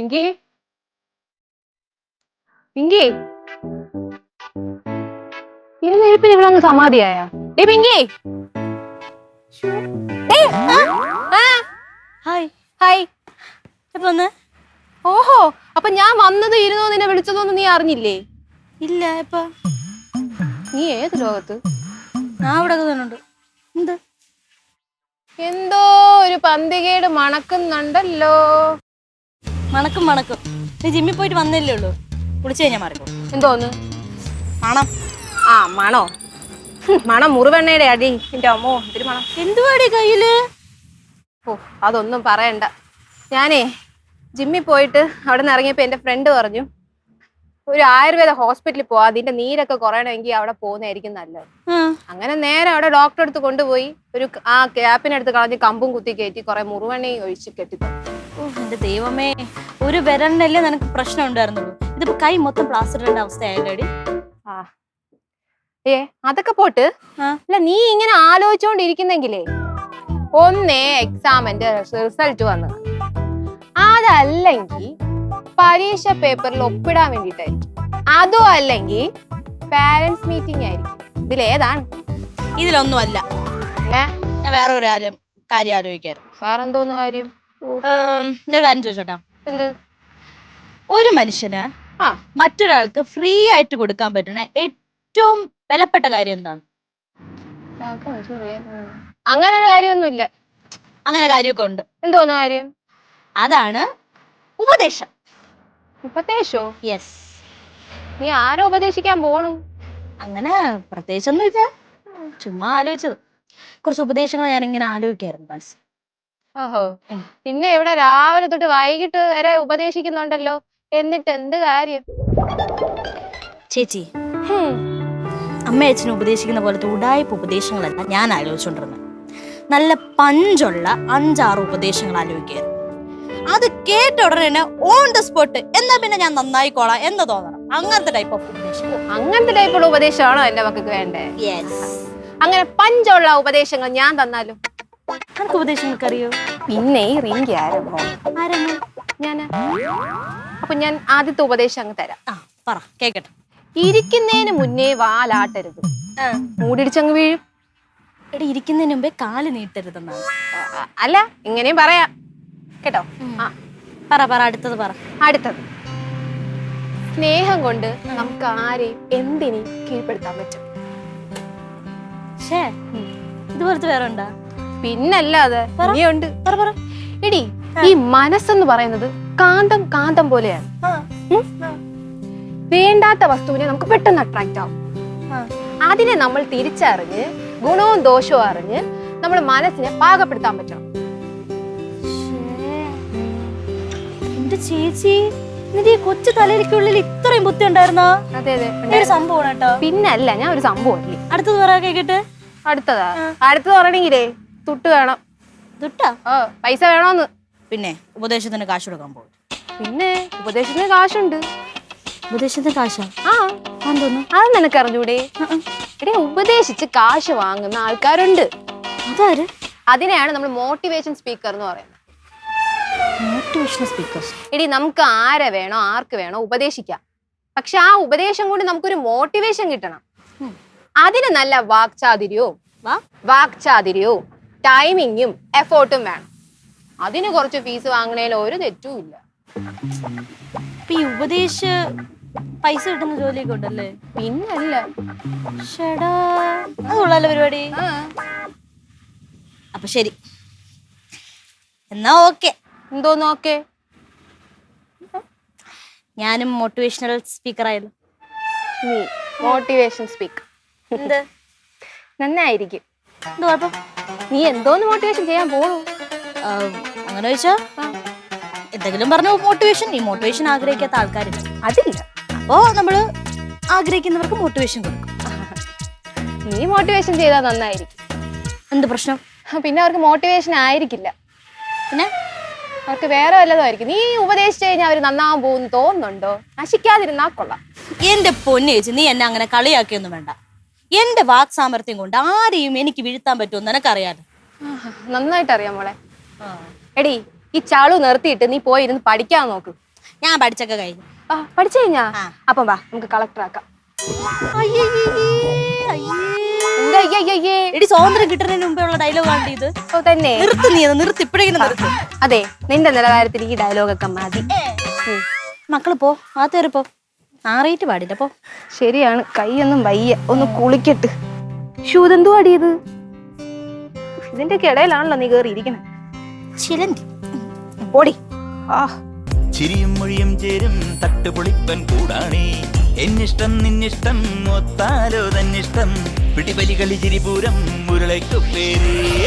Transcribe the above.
പിങ്കി? പിങ്കി? ഇരുന്ന് എഴുപ്പിന് ഇവിടെ ഒന്ന് സമാധിയായ? ഏ പിങ്കി! ഹായ്. ഹായ്. എപ്പോ വന്ന്? ഓഹോ അപ്പൊ ഞാൻ വന്നത് ഇരുന്നോ നിന്നെ വിളിച്ചതോന്ന് നീ അറിഞ്ഞില്ലേ? ഇല്ല ഇപ്പൊ നീ ഏത് ലോകത്ത്? ഞാൻ ഇവിടെ തന്നുണ്ട് എന്ത്? എന്തോ ഒരു പന്തികേട് മണക്കുന്നുണ്ടല്ലോ. മണക്കും മണക്കും. നീ ജിമ്മിൽ പോയിട്ട് വന്നില്ലേ ഉള്ളൂ. കുളിച്ചു കഴിഞ്ഞാൽ മാറിക്കോ. എന്തോന്ന്? മണം. ആ മണോ? മണം മുറിവെണ്ണയുടെ അടി. എന്റെ അമ്മോ ഇതിന് മണം. എന്തുവാടി കയ്യിൽ? ഓ അതൊന്നും പറയണ്ട. ഞാനേ ജിമ്മിൽ പോയിട്ട് അവിടെ നിന്ന് ഇറങ്ങിയപ്പോ എന്റെ ഫ്രണ്ട് പറഞ്ഞു ഒരു ആയുർവേദ ഹോസ്പിറ്റലിൽ പോവാ. അതിന്റെ നീരൊക്കെ കുറയണമെങ്കിൽ അവിടെ പോകുന്നതായിരിക്കും നല്ലത്. അങ്ങനെ നേരെ അവിടെ ഡോക്ടറെ അടുത്ത് കൊണ്ടുപോയി ഒരു ആ ക്യാപ്പിനടുത്ത് കളഞ്ഞ് കമ്പും കുത്തി കയറ്റി കുറെ മുറിവെണ്ണയും ഒഴിച്ച് കെട്ടി ഓ, എന്റെ ദൈവമേ. ഒരു വിരലിനല്ലേ നിനക്ക് പ്രശ്നം ഉണ്ടായിരുന്നുള്ളൂ ഇതിപ്പോ കൈ മൊത്തം പ്ലാസ്റ്റർ ഇടേണ്ട അവസ്ഥയായല്ലോടി? ആ. ഏ അതൊക്കെ പോട്ട്. അല്ല നീ ഇങ്ങനെ ആലോചിച്ചോണ്ടിരിക്കുന്നെങ്കിലേ ഒന്നേ എക്സാമിന്റെ റിസൾട്ട് വന്നു. അതല്ലെങ്കിൽ പരീക്ഷ പേപ്പറിൽ ഒപ്പിടാൻ വേണ്ടിട്ടായിരിക്കും അതും അല്ലെങ്കിൽ പാരന്റ്സ് മീറ്റിംഗ് ആയിരിക്കും. ഇതിലേതാണ്? ഇതിലൊന്നും അല്ല ഞാൻ വേറെ ഒരു കാര്യം കാര്യം ആലോചിക്കാറ് വേറെന്തോന്ന് കാര്യം? ഞാൻ കാര്യം ചോദിച്ചോട്ടാ? ഒരു മനുഷ്യന് മറ്റൊരാൾക്ക് ഫ്രീ ആയിട്ട് കൊടുക്കാൻ പറ്റുന്ന ഏറ്റവും വിലപ്പെട്ട കാര്യം എന്താണ്? അങ്ങനെ കാര്യമൊന്നുമില്ല. അങ്ങനെ കാര്യമൊക്കെ ഉണ്ട്. എന്തോന്ന് കാര്യം? അതാണ് ഉപദേശം. ഉപദേശോ? യെസ് നീ ആരോ ഉപദേശിക്കാൻ പോണു? അങ്ങനെ പ്രത്യേകിച്ചൊന്നും ഇല്ല ചുമ്മാ ആലോചിച്ചത്. കുറച്ച് ഉപദേശങ്ങൾ ഞാൻ ഇങ്ങനെ ആലോചിക്കായിരുന്നു മനസ്സിൽ ഓഹോ. പിന്നെ ഇവിടെ രാവിലെ തൊട്ട് വൈകിട്ട് വരെ ഉപദേശിക്കുന്നുണ്ടല്ലോ. എന്നിട്ട് എന്ത് കാര്യം? ചേച്ചി. ഹും. അമ്മ അച്ഛനും ഉപദേശിക്കുന്ന പോലത്തെ ഉടായ്പ ഉപദേശങ്ങളല്ല ഞാൻ ആലോചിച്ചുകൊണ്ടിരുന്നത് നല്ല പഞ്ചുള്ള അഞ്ചാറ് ഉപദേശങ്ങൾ ആലോചിക്കുകയായിരുന്നു അത് കേട്ട ഉടനെ തന്നെ ഓൺ ദ സ്പോട്ട് എന്നാ പിന്നെ ഞാൻ നന്നായിക്കോളാം എന്ന് തോന്നണം. അങ്ങനത്തെ ടൈപ്പ് ഓഫ് ഉപദേശം അങ്ങനത്തെ ടൈപ്പുള്ള ഉപദേശമാണോ എന്റെ മക്കൾക്ക് വേണ്ടേ? അങ്ങനെ പഞ്ചുള്ള ഉപദേശങ്ങൾ ഞാൻ തന്നാലും നിനക്ക് ഉപദേശങ്ങൾക്ക് അറിയോ പിന്നെ ഈ റിങ്കി ആരംഭം ആരാണ്? ഞാൻ അപ്പൊ ഞാൻ ആദ്യത്തെ ഉപദേശം അങ്ങ് തരാം. ആ പറ കേക്കട്ടെ. ഇരിക്കുന്നതിന് മുന്നേ വാലാട്ടരുത്. മൂടിടിച്ചങ്ങ് വീഴും. എടി ഇരിക്കുന്നതിന് മുമ്പേ കാൽ നീട്ടരുതെന്നാണ് അല്ല ഇങ്ങനെയും പറയാ. കേട്ടോ? ആ. പറ പറ അടുത്തത് പറ. അടുത്തത്. സ്നേഹം കൊണ്ട് നമുക്ക് ആരെയും എന്തിനേയും കീഴ്പ്പെടുത്താൻ പറ്റും. ഇത് ഇതുപോലത്തെ വേറെ ഉണ്ടാ? പിന്നല്ലാതെ ഇനിയുണ്ട്. എടി ഈ മനസ്സെന്ന് പറയുന്നത് കാന്തം കാന്തം പോലെയാണ്? വേണ്ടാത്ത വസ്തുവിനെ നമുക്ക് പെട്ടെന്ന് അട്രാക്ട് ആവും. അതിനെ നമ്മൾ തിരിച്ചറിഞ്ഞ് ഗുണവും ദോഷവും അറിഞ്ഞ് നമ്മൾ മനസ്സിനെ പാകപ്പെടുത്താൻ പറ്റണം. എന്റെ ചേച്ചി നിന്റെ ഈ കൊച്ചു തലയിലേക്കുള്ളിൽ ഇത്രയും ബുദ്ധി ഉണ്ടായിരുന്നോ? അതെ അതെ. ഒരു സംഭവം കേട്ടോ. പിന്നല്ല ഞാൻ ഒരു സംഭവം അടുത്തത് പറ കേക്കട്ടെ. അടുത്തതാ? അടുത്തത് പറയണെങ്കിലേ തുട്ട് വേണം. തുട്ടോ? ഓ പൈസ വേണോന്ന്. പിന്നെ ഉപദേശത്തിന് കാശ് കൊടുക്കാൻ പോകും പിന്നെ ഉപദേശത്തിന് കാശുണ്ട്. ഉപദേശത്തിന് കാശാ? ആ. തോന്നുന്നു അത് നിനക്ക് അറിഞ്ഞൂടെ എടേ ഉപദേശിച്ച് കാശ് വാങ്ങുന്ന ആൾക്കാരുണ്ട്. അതാര്? അതിനെയാണ് നമ്മൾ മോട്ടിവേഷൻ സ്പീക്കർ എന്ന് പറയുന്നത്. സ്പീക്കർ എടി നമുക്ക് ആരെ വേണോ ആർക്ക് വേണോ ഉപദേശിക്കാം. പക്ഷെ ആ ഉപദേശം കൊണ്ട് നമുക്കൊരു മോട്ടിവേഷൻ കിട്ടണം. അതിന് നല്ല വാക്ചാതിരിയോ? വാ. വാക്ചാതിര്യവും ടൈമിങ്ങും എഫോർട്ടും വേണം. അതിന് കുറച്ച് ഫീസ് വാങ്ങണേൽ ഒരു തെറ്റും ഇല്ല. ഈ ഉപദേശ പൈസ കിട്ടുന്ന ജോലിയൊക്കെ ഉണ്ടല്ലേ? പിന്നല്ല. ഷടാ പരിപാടി. അപ്പൊ ശരി. എന്നാ ഓക്കെ. എന്തോ ഓക്കെ? ഞാനും മോട്ടിവേഷണൽ സ്പീക്കർ ആയല്ലോ നീ മോട്ടിവേഷൻ സ്പീക്കർ എന്ത്? നന്നായിരിക്കും. എന്ത് കുഴപ്പം നീ എന്തോന്ന് മോട്ടിവേഷൻ ചെയ്യാൻ പോണു? അങ്ങനെ ചോദിച്ചാ എന്തെങ്കിലും പറഞ്ഞു മോട്ടിവേഷൻ ഈ മോട്ടിവേഷൻ ആഗ്രഹിക്കാത്ത ആൾക്കാരില്ല. അതില്ല. അപ്പോ നമ്മൾ ആഗ്രഹിക്കുന്നവർക്ക് മോട്ടിവേഷൻ കൊടുക്കും. നീ മോട്ടിവേഷൻ ചെയ്താൽ നന്നായിരിക്കും. എന്ത് പ്രശ്നം? പിന്നെ അവർക്ക് മോട്ടിവേഷൻ ആയിരിക്കില്ല. പിന്നെ? അവർക്ക് വേറെ വല്ലതും ആയിരിക്കും. നീ ഉപദേശിച്ചു കഴിഞ്ഞാൽ അവർ നന്നാവാൻ പോകുന്നു തോന്നുന്നുണ്ടോ? നശിക്കാതിരുന്നാ കൊള്ളാം. എന്റെ പൊന്നു ചേച്ചി നീ എന്നെ അങ്ങനെ കളിയാക്കിയൊന്നും വേണ്ട. എന്റെ വാക് സാമർഥ്യം കൊണ്ട് ആരെയും എനിക്ക് വീഴ്ത്താൻ പറ്റുമെന്ന് നിനക്കറിയാലോ? നന്നായിട്ട് അറിയാം മോളെ. എടി ഈ ചാളു നിർത്തിയിട്ട് നീ പോയി ഇരുന്ന് പഠിക്കാൻ നോക്ക്. ഞാൻ പഠിച്ചൊക്കെ കഴിഞ്ഞു. ആ പഠിച്ചു കഴിഞ്ഞാ? അപ്പം വാ നമുക്ക് കളക്ടർ ആക്കാം? എടി സ്വാതന്ത്ര്യം കിട്ടുന്നതിന് മുമ്പേ ഉള്ള ഡയലോഗ് ആണ് ഇത്. തന്നെ. നിർത്ത് നീ അത് നിർത്ത്. ഇപ്പോഴേക്കും നിർത്ത്. അതെ നിന്റെ നിലവാരത്തിൽ ഈ ഡയലോഗൊക്കെ മതി. ഉം. മക്കൾ പോ ആ പോ. ആറിയിട്ട് പാടില്ല പോ. ശരിയാണ് കൈയൊന്നും വയ്യ. ഒന്ന് കുളിക്കട്ട്. ഷൂ ഇതെന്തോ അടിയത് ഇതിന്റെ കിടയിലാണല്ലോ നീ കേറി ഇരിക്കണേ. ചിലന്തി ഓടി. ആ. ചിരിയും മൊഴിയും ചേരും തട്ടുപൊളിപ്പൻ കൂടാണേ. എന്നിഷ്ടം നിന്നിഷ്ടം മൊത്താലോ തന്നിഷ്ടം. പിടിപലി കളി ചിരിപൂരം മുരളയ്ക്കു പേരേ.